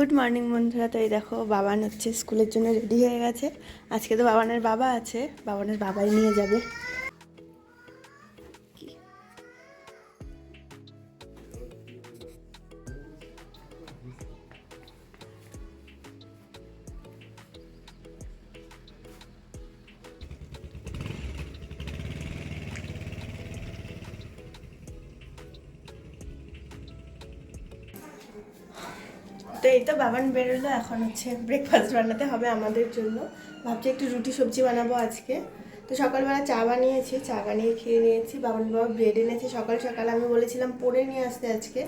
Good morning বন্ধুরা। তো এই দেখো, বাবান হচ্ছে স্কুলের জন্য রেডি হয়ে গেছে। আজকে তো বাবানের বাবা আছে, বাবানের বাবাই নিয়ে যাবে। তো এই তো বাবান বেরোলো, এখন হচ্ছে ব্রেকফাস্ট বানাতে হবে আমাদের জন্য। ভাবছি একটু রুটি সবজি বানাবো আজকে। তো সকালবেলা চা বানিয়েছি, চা বানিয়ে খেয়ে নিয়েছি। বাবান বাবা ব্রেড এনেছে। সকাল সকাল আমি বলেছিলাম পড়ে নিয়ে আসতে আজকে।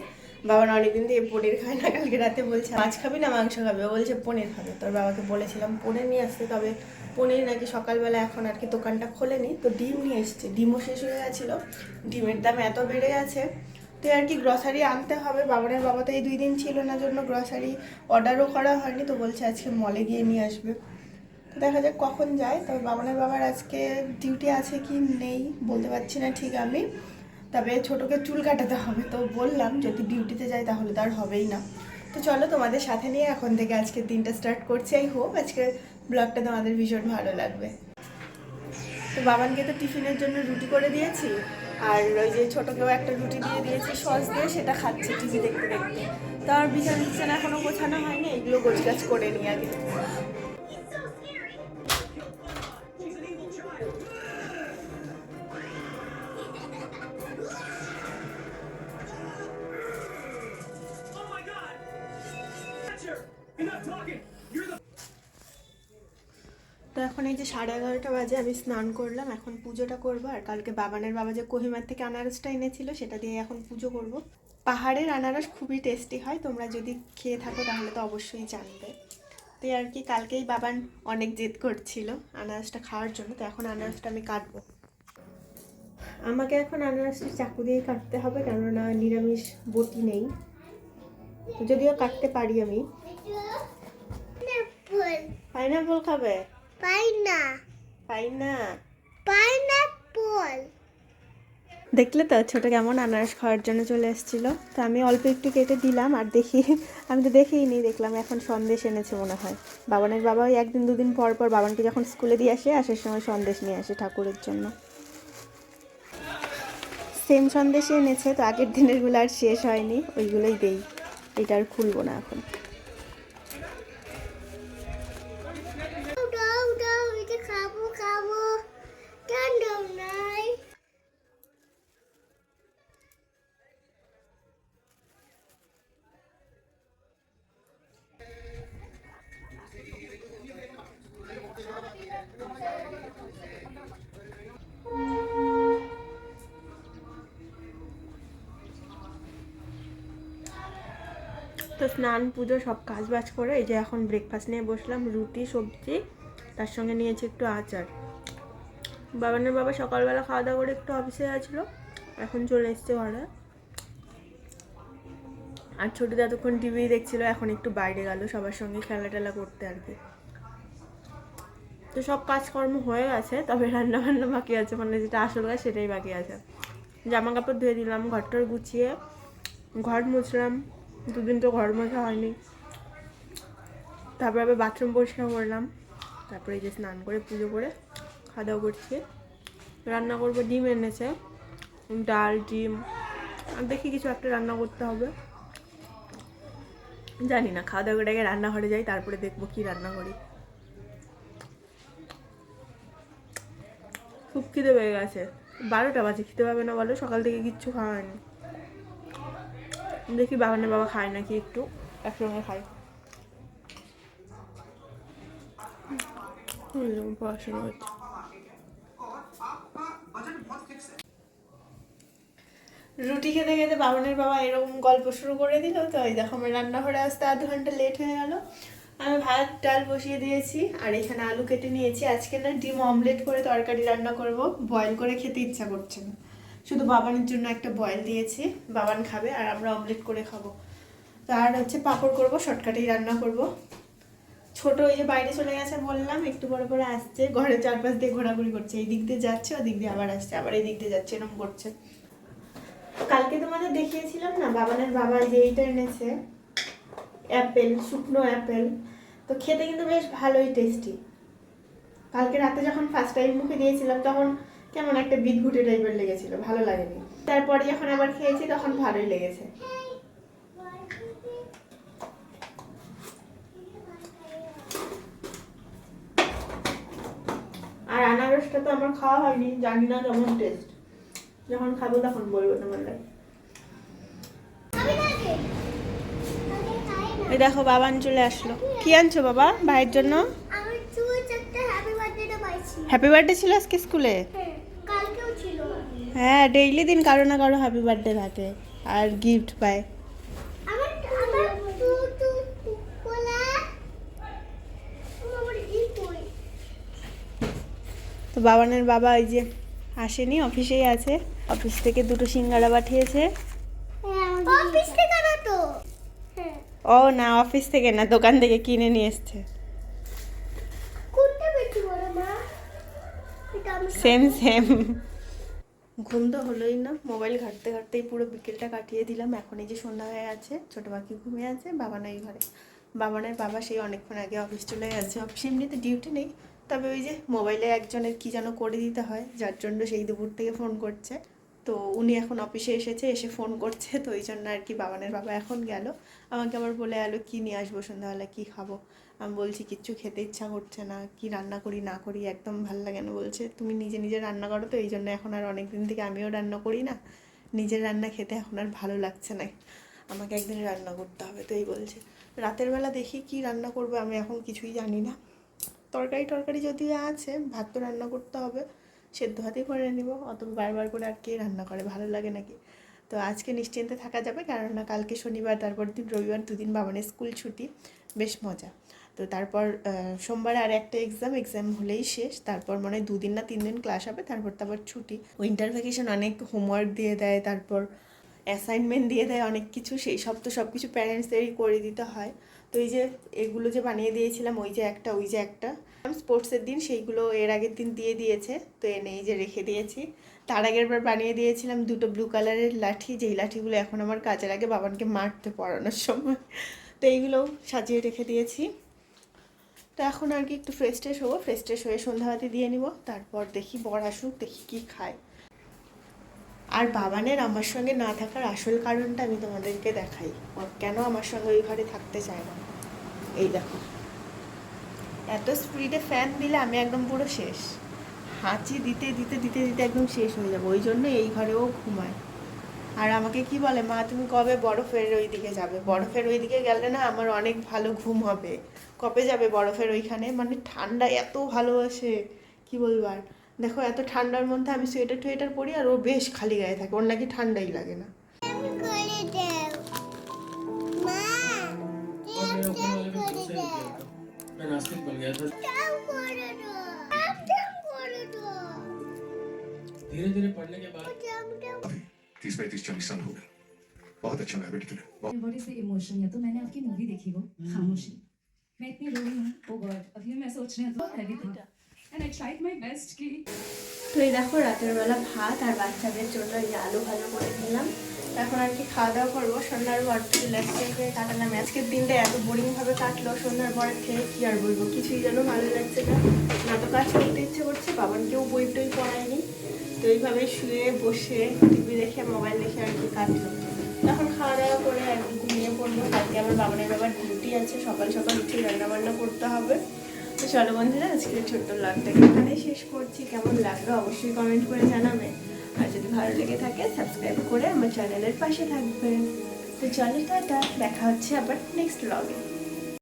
বাবান অনেকদিন দিয়ে পনির খায় না, কালকে রাতে বলছে, মাছ খাবি না মাংস খাবে? বলছে, পনির খাবে। তোর বাবাকে বলেছিলাম, পনির নিয়ে আসতে। তবে পনির নাকি সকালবেলা এখন আর কি দোকানটা খোলেনি। তো ডিম নিয়ে এসছে। ডিমও শেষ হয়ে গেছিল। ডিমের দাম এত বেড়ে গেছে। তো আর কি গ্রসারি আনতে হবে? বাবানের বাবা তো এই দুই দিন ছিল না জন্য গ্রসারি অর্ডারও করা হয়নি, তো বলছে আজকে মলে গিয়ে নিয়ে আসবে। তো দেখা যাক কখন যায়। তবে বাবানের বাবার আজকে ডিউটি আছে কি নেই বলতে পারছি না ঠিক আমি। তবে ছোটোকে চুল কাটাতে হবে, তো বললাম যদি ডিউটিতে যাই তাহলে তো আর হবেই না। তো চলো তোমাদের সাথে নিয়ে এখন থেকে আজকে দিনটা স্টার্ট করছি। আই হোপ আজকে ব্লগটা তোমাদের ভীষণ ভালো লাগবে। তো বাবানকে তো টিফিনের জন্য রুটি করে দিয়েছি। আর ওই যে ছোটকেও একটা রুটি দিয়ে দিয়েছি, সস দিয়ে সেটা খাচ্ছে টিভি দেখতে দেখতে। তো আর বিছানা বিছানা এখনও গোছানো হয়নি, এগুলো গোছগাছ করে নিই আগে। Oh not talking! তো এখন এই যে সাড়ে এগারোটা বাজে আমি স্নান করলাম এখন পুজোটা করব। আর কালকে বাবানের বাবা যে কোহিমার থেকে আনারসটা এনেছিল সেটা দিয়ে এখন পুজো করব। পাহাড়ের আনারস খুবই টেস্টি হয় তোমরা যদি খেয়ে থাকো তাহলে তো অবশ্যই জানবে। তো আর কি কালকেই বাবান অনেক জেদ করছিল আনারসটা খাওয়ার জন্য তো এখন আনারসটা আমি কাটবো। আমাকে এখন আনারসটা চাকু দিয়ে কাটতে হবে কেননা নিরামিষ বটি নেই। যদিও কাটতে পারি আমি. পাইনাপল খাবে? দেখলে তো ছোট কেমন আনারস খাওয়ার জন্য চলে এসেছিল। তো আমি অল্প একটু কেটে দিলাম আর দেখি আমি তো দেখেই নি দেখলাম এখন সন্দেশ এনেছে মনে হয়। বাবানের বাবা ওই একদিন দুদিন পর পর বাবানকে যখন স্কুলে দিয়ে আসে আসার সময় সন্দেশ নিয়ে আসে ঠাকুরের জন্য। সেম সন্দেশই এনেছে তো আগের দিনেরগুলো আর শেষ হয়নি ওইগুলোই দেই। এটা আর খুলবো না এখন। তো স্নান, পুজো, সব কাজ বাজ করে এই যে এখন ব্রেকফাস্ট নিয়ে বসলাম, রুটি, সবজি, তার সঙ্গে নিয়েছি একটু আচার। বাবানের বাবা সকালবেলা খাওয়া দাওয়া করে একটু অফিসে গেছিল, এখন চলে এসছে ঘরে। আর ছোটো যতক্ষণ টিভি দেখছিল, এখন একটু বাইরে গেল, সবার সঙ্গে খেলা টেলা করতে আর কি। তো সব কাজকর্ম হয়ে গেছে, তবে রান্না বান্না বাকি আছে মানে যেটা আসল কাজ সেটাই বাকি আছে। জামা কাপড় ধুয়ে দিলাম, ঘরটর গুছিয়ে, ঘর মুছলাম দুদিন তো ঘর মোছা হয়নি। তারপরে আবার বাথরুম পরিষ্কার করলাম। তারপরে যে স্নান করে পুজো করে খাওয়া দাওয়া করছি। রান্না করব, ডিম এনেছে, ডাল, ডিম। দেখি কিছু একটা রান্না করতে হবে। জানি না খাওয়া দাওয়া করে আগে রান্নাঘরে যাই, তারপরে দেখব কি রান্না করি। খুব খিদে পেয়ে গেছে। বারোটা বাজে খেতে পাবে না বলো? সকাল থেকে কিচ্ছু খাওয়া হয়নি। দেখি বাবানের বাবা খায় নাকি একটু, একসঙ্গে খাই পড়াশোনা রুটি খেতে খেতে বাবানের বাবা এরকম গল্প শুরু করে দিল, তো এই দেখো আমার রান্নাঘরে আসতে আধ ঘণ্টা লেট হয়ে গেল। আমি ভাত, ডাল বসিয়ে দিয়েছি, আর এখানে আলু কেটে নিয়েছি। আজকে না ডিম অমলেট করে তরকারি রান্না করব বয়েল করে খেতে ইচ্ছা করছে না। শুধু বাবানের জন্য একটা বয়েল দিয়েছি, বাবান খাবে আর আমরা অমলেট করে খাব। আর হচ্ছে পাঁপড় করব শর্টকাটেই রান্না করব। ছোট ওই যে বাইরে চলে গেছে বললাম, একটু পরে পরে আসছে ঘরের চারপাশ দিয়ে ঘোরাঘুরি করছে। এই দিক দিয়ে যাচ্ছে ওদিক দিয়ে আবার আসছে, আবার এই দিক দিয়ে যাচ্ছে, এরকম করছে। কালকে তোমাদের দেখিয়েছিলাম না, বাবানের বাবা যে এইটা এনেছে অ্যাপেল শুকনো অ্যাপেল তো খেতে কিন্তু বেশ ভালোই টেস্টি কালকে রাতে যখন ফার্স্ট টাইম মুখে দিয়েছিলাম, তখন কেমন একটা বিদঘুটে টাইপের লেগেছিল ভালো লাগেনি। তারপরে যখন আবার খেয়েছি তখন ভালোই লেগেছে। আর আনারসটা তো আমার খাওয়া হয়নি জানি না কেমন টেস্ট যখন খাব তখন বলব তোমার এই দেখো বাবান চলে আসলো। কি আনছো বাবা ভাইয়ের জন্য? হ্যাপি বার্থডে ছিল আজকে স্কুলে? হ্যাঁ। হ্যাঁ ডেইলি দিন কারও না কারও হ্যাপি বার্থডে থাকে আর গিফট পায়। তো বাবানের বাবা ওই যে আসেনি অফিসেই আছে। অফিস থেকে দুটো সিঙ্গারা পাঠিয়েছে। অফিস থেকে না তো? হ্যাঁ। ও না অফিস থেকে না দোকান থেকে কিনে নিয়ে এসছে। সেম সেম ঘুম তো হলোই না। মোবাইল ঘাটতে ঘাটতেই পুরো বিকেলটা কাটিয়ে দিলাম। এখন এই যে সন্ধ্যা হয়ে আছে, ছোটো পাখি ঘুমিয়ে আছে, বাবা নাই ঘরে। বাবানের বাবা, সেই অনেকক্ষণ আগে অফিস চলে গেছে। অফিস এমনিতে ডিউটি নেই, তবে ওই যে মোবাইলে একজনের কী যেন করে দিতে হয়, যার জন্য সেই দুপুর থেকে ফোন করছে। তো উনি এখন অফিসে এসেছে, এসে ফোন করছে, তো ওই জন্য আর কি বাবানের বাবা এখন গেল। আমাকে আবার বলে এলো কী নিয়ে আসব সন্ধ্যাবেলা, কী খাব? আমি বলছি, কিচ্ছু খেতে ইচ্ছা করছে না, কি রান্না করি, না করি, একদম ভালো লাগে না। বলছে, তুমি নিজে নিজে রান্না করো তো, এই জন্য এখন আর অনেক দিন থেকে আমিও রান্না করি না। নিজের রান্না খেতে এখন আর ভালো লাগছে না। আমাকে একদিন রান্না করতে হবে। তো এই বলছে। রাতের বেলা দেখি কি রান্না করব, আমি এখন কিছুই জানি না। তরকারি টরকারি যদি আছে, ভাত তো রান্না করতে হবে। সেদ্ধ হাতে করে নিব। অত বারবার করে আর কে রান্না করে, ভালো লাগে নাকি? তো আজকে নিশ্চিন্তে থাকা যাবে কেননা কালকে শনিবার, তারপর দিন রবিবার দুদিন বাবানের স্কুল ছুটি। বেশ মজা। তো তারপর সোমবার আর একটা এক্সাম এক্সাম হলেই শেষ। তারপর মনে হয় দুদিন না তিন দিন ক্লাস হবে, তারপর তারপর ছুটি। উইন্টার ভ্যাকেশন অনেক হোমওয়ার্ক দিয়ে দেয়, তারপর অ্যাসাইনমেন্ট দিয়ে দেয় অনেক কিছু, সেই সব তো সব কিছু প্যারেন্টসদেরই করে দিতে হয়। তো এই যে এগুলো যে বানিয়ে দিয়েছিলাম, ওই যে একটা, ওই যে একটা। স্পোর্টসের দিন সেইগুলো এর আগের দিন দিয়ে দিয়েছে, তো এনে এই যে রেখে দিয়েছি। তার আগের বার বানিয়ে দিয়েছিলাম দুটো ব্লু কালারের লাঠি, যেই লাঠিগুলো এখন আমার কাজের আগে বাবানকে মারতে পড়ানোর সময়। তো এইগুলোও সাজিয়ে রেখে দিয়েছি। তো এখন আর কি একটু ফ্রেশ ট্রেশ হব। ফ্রেশ ট্রেশ হয়ে সন্ধ্যাবাতি দিয়ে নিব, তারপর দেখি বর আসুক, দেখি কী খায়। আর বাবানের আমার সঙ্গে না থাকার আসল কারণটা আমি তোমাদেরকে দেখাই। কেন আমার সঙ্গে ওই ঘরে থাকতে চায় না? এই দেখো। এত স্পিডে ফ্যান দিলে আমি একদম পুরো শেষ। হাঁচি দিতে দিতে দিতে দিতে একদম শেষ হয়ে যাব। ওই জন্য এই ঘরেও ঘুমায়। আর আমাকে কি বলে, মা, তুমি কবে বরফের ওই দিকে যাবে? বরফের ওই দিকে গেলে না আমার অনেক ভালো ঘুম হবে। কবে যাবে বরফের ওইখানে? মানে ঠান্ডা এত ভালোবাসে। কি বলব আর? দেখো এত ঠান্ডার মধ্যে আমি সোয়েটার টোয়েটার পরি আর ও বেশ খালি গায়ে থাকে ওর নাকি ঠান্ডাই লাগে না আমি করে দাও মা और मेरे ऊपर वाले করে में खुद से দাও किया था मैं नास्तिक बन गया था দাও করে দাও দাও করে দাও धीरे धीरे पढ़ने के बाद দাও দাও तीस पैंतीस चालीस साल हो गए बहुत अच्छा लगा बेटी तुम्हें बहुत व्हाट इज द इमोशन या तो मैंने आपकी मूवी देखी वो खामोशी मैं इतनी रोई हूँ ओ गॉड अभी मैं सोच रही हूँ तो हैवी था তো এই দেখো রাতের বেলা ভাত আর বাচ্চাদের জন্য এই আলু ভালো করে নিলাম এখন আর কি খাওয়া দাওয়া করব। সন্ধ্যার পর রিল্যাক্স হয়ে কাটালাম। আজকের দিনটা এত বোরিংভাবে কাটলো। সন্ধ্যার পর খেয়ে কি আর বলব? কিছুই যেন ভালো লাগছে না। না কাজ করতে ইচ্ছে করছে বাবার কেউ বই টই পড়ায়নি। তো এইভাবে শুয়ে বসে টিভি দেখে মোবাইল দেখে আর কি কাটলো। এখন খাওয়া দাওয়া করে একদিন কি ঘুমিয়ে পড়ব। কালকে আমার বাবানের বাবার ডিউটি আছে। সকাল সকাল উঠে রান্নাবান্না করতে হবে। চলো বন্ধুরা, আজকের ছোট্ট ব্লগটাকে এখানে শেষ করছি। কেমন লাগল অবশ্যই কমেন্ট করে জানাবে। আর যদি ভালো লেগে থাকে সাবস্ক্রাইব করে আমার চ্যানেলের পাশে থাকবে। তো চলো টাটা, দেখা হচ্ছে আবার নেক্সট ব্লগে